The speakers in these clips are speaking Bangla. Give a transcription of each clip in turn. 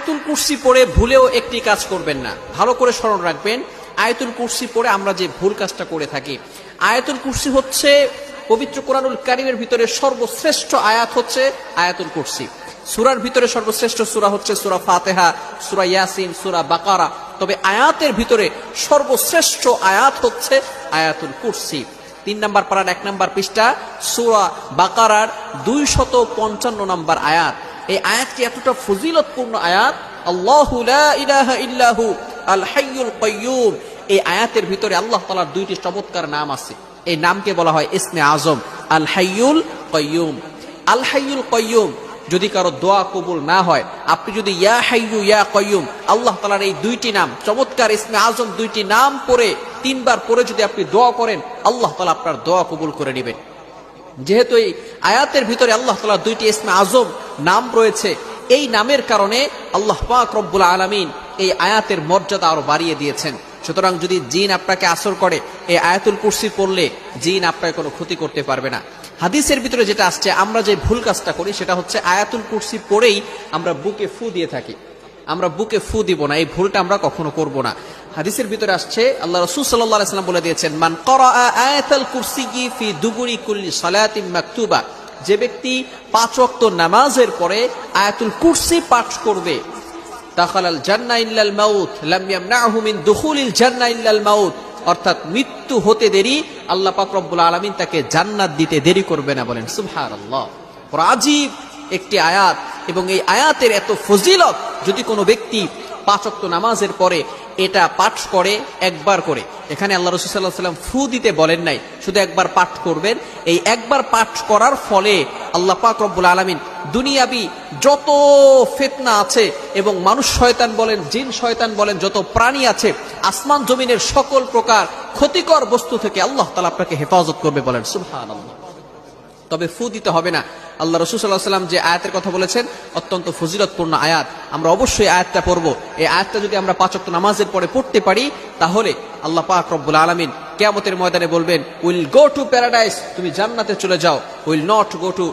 আয়াতুল কুর্সি পড়ে ভুলেও একটি কাজ করবেন না। ভালো করে স্মরণ রাখবেন, আয়াতুল কুর্সি পড়ে আমরা যে ভুল কাজটা করে থাকি। আয়াতুল কুর্সি হচ্ছে পবিত্র কোরআনুল কারিমের ভিতরে সর্বশ্রেষ্ঠ আয়াত হচ্ছে আয়াতুল কুর্সি। সুরার ভিতরে সর্বশ্রেষ্ঠ সুরা হচ্ছে সুরা ফাতেহা, সুরা ইয়াসিন, সুরা বাকারা। তবে আয়াতের ভিতরে সর্বশ্রেষ্ঠ আয়াত হচ্ছে আয়াতুল কুর্সি। তিন নাম্বার পাড়ার এক নাম্বার পৃষ্ঠা, সুরা বাকারার দুই শত পঞ্চান্ন নাম্বার আয়াত। এই আয়াতটি এতটা ফজিলতপূর্ণ আয়াত, আল্লাহু ইলাহা ইল্লাহু আল এই আয়াতের ভিতরে আল্লাহ তাআলার দুইটি চমৎকার নাম আছে। এই নামকে বলা হয় ইসমে আজম, আল হাইয়ুল কাইয়্যুম আল হাইয়ুল কাইয়্যুম যদি কারও দোয়া কবুল না হয়, আপনি যদি ইয়া হাইয়ু ইয়া কয়ুম আল্লাহ তালার এই দুইটি নাম, চমৎকার ইসমে আজম দুইটি নাম পরে তিনবার পরে যদি আপনি দোয়া করেন, আল্লাহ তালা আপনার দোয়া কবুল করে নেবেন। যেহেতু এই আয়াতের ভিতরে আল্লাহ তালা দুইটি ইসমে আজম নাম রয়েছে। এই নামের কারণে আল্লাহ পাক রব্বুল আলমিন এই আয়াতের মর্যাদা আরও বাড়িয়ে দিয়েছেন। সুতরাং যদি জিন আপনাকে আসর করে, এই আয়াতুল কুরসি পড়লে জিন আপনাকে কোনো ক্ষতি করতে পারবে না। হাদিসের ভিতরে যেটা আসছে, আমরা যে ভুল কাজটা করি, সেটা হচ্ছে আয়াতুল কুরসি পড়েই আমরা বুকে ফু দিয়ে থাকি। আমরা বুকে ফু দিব না, এই ভুলটা আমরা কখনো করব না। হাদিসের ভিতরে আসছে, আল্লাহ রসুল সাল্লাহ সাল্লাম বলে দিয়েছেন, মান করা আয়াতাল কুরসি ফি দুগুরি কুল্লি সালাতিম মাকতুবা। যে ব্যক্তি পাঁচ অক্ত নামাজের পরে আয়াতুল কুরসি পাঠ করবে ইল্লাল মাউত মাউত, অর্থাৎ মৃত্যু হতে দেরি, আল্লাহ পাক রব্বুল আলমিন তাকে জান্নাত দিতে দেরি করবে না বলেন। সুবহানাল্লাহ। আজীব একটি আয়াত, এবং এই আয়াতের এত ফজিলত, যদি কোনো ব্যক্তি পাঁচক্ত নামাজের পরে এটা পাঠ করে, একবার করে, এখানে আল্লাহ রসুল সাল্লাহ সাল্লাম ফু দিতে বলেন নাই, শুধু একবার পাঠ করবেন, এই একবার পাঠ করার ফলে আল্লাহ পাক রব্বুল আলমিন দুনিয়াবি যত ফেতনা আছে, এবং মানুষ শয়তান বলেন, জিন শয়তান বলেন, যত প্রাণী আছে, আসমান জমিনের সকল প্রকার ক্ষতিকর বস্তু থেকে আল্লাহ তালা আপনাকে হেফাজত করবে বলেন সুবহান আল্লাহ তবে ফু দিতে হবে না। আল্লাহ রসুল সাল্লাহ সাল্লাম যে আয়াতের কথা বলেছেন, অত্যন্ত ফজিলতপূর্ণ আয়াত। আমরা অবশ্যই আয়াতটা পড়ব। এই আয়াতটা যদি আমরা পাঁচক্ত নামাজের পরে পড়তে পারি, তাহলে আল্লাহ পাক রব্বুল আলমিন কেয়ামতের ময়দানে বলবেন, উইল গো টু প্যারাডাইস, তুমি জান্নাতে চলে যাও। Will not go to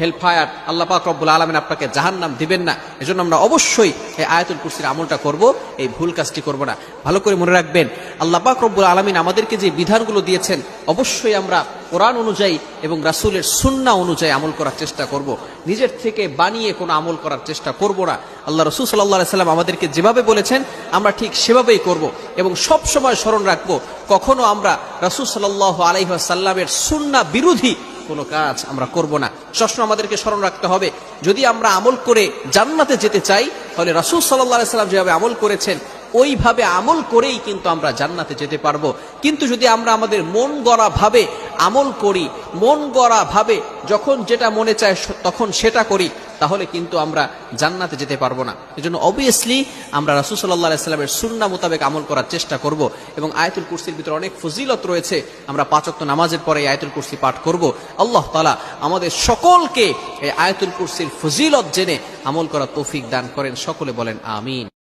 help fire Allah পাক রব্বুল আলমিন আপনাকে জাহান নাম দিবেন না। এজন্য আমরা অবশ্যই এই আয়াতুল কুরসির আমলটা করব, এই ভুল কাজটি করব না। ভালো করে মনে রাখবেন, আল্লাহ পাক রব্বুল আলমিন আমাদেরকে যে বিধানগুলো দিয়েছেন, অবশ্যই আমরা কোরআন অনুযায়ী এবং রাসুলের সুন্না অনুযায়ী আমল করার চেষ্টা করব। নিজের থেকে বানিয়ে কোনো আমল করার চেষ্টা করব না। আল্লাহ রসুল সাল্লাহ সাল্লাম আমাদেরকে যেভাবে বলেছেন, আমরা ঠিক সেভাবেই করব এবং সব সময় স্মরণ রাখব, কখনো আমরা রাসুল সাল্লাহ আলাইসাল্লামের সুন্না বিরোধী কোনো কাজ আমরা করব না। সবসময় আমাদেরকে স্মরণ রাখতে হবে, যদি আমরা আমল করে জান্নাতে যেতে চাই, তাহলে রাসুল সাল্লাহ সাল্লাম যেভাবে আমল করেছেন, ওইভাবে আমল করেই কিন্তু আমরা জান্নাতে যেতে পারব। কিন্তু যদি আমরা আমাদের মন গড়া ভাবে আমল করি, মন গড়া ভাবে যখন যেটা মনে চায় তখন সেটা করি, তাহলে কিন্তু আমরা জান্নাতে যেতে পারব না। এজন্য অবভিয়াসলি আমরা রাসুল সাল্লাহ সাল্লামের সুন্না মোতাবেক আমল করার চেষ্টা করব এবং আয়তুল কুরসির ভিতরে অনেক ফজিলত রয়েছে। আমরা পাঁচক্ত নামাজের পরে আয়তুল কুরসি পাঠ করব। আল্লাহ তালা আমাদের সকলকে এই আয়তুল কুরসির ফজিলত জেনে আমল করা তৌফিক দান করেন। সকলে বলেন, আমিন।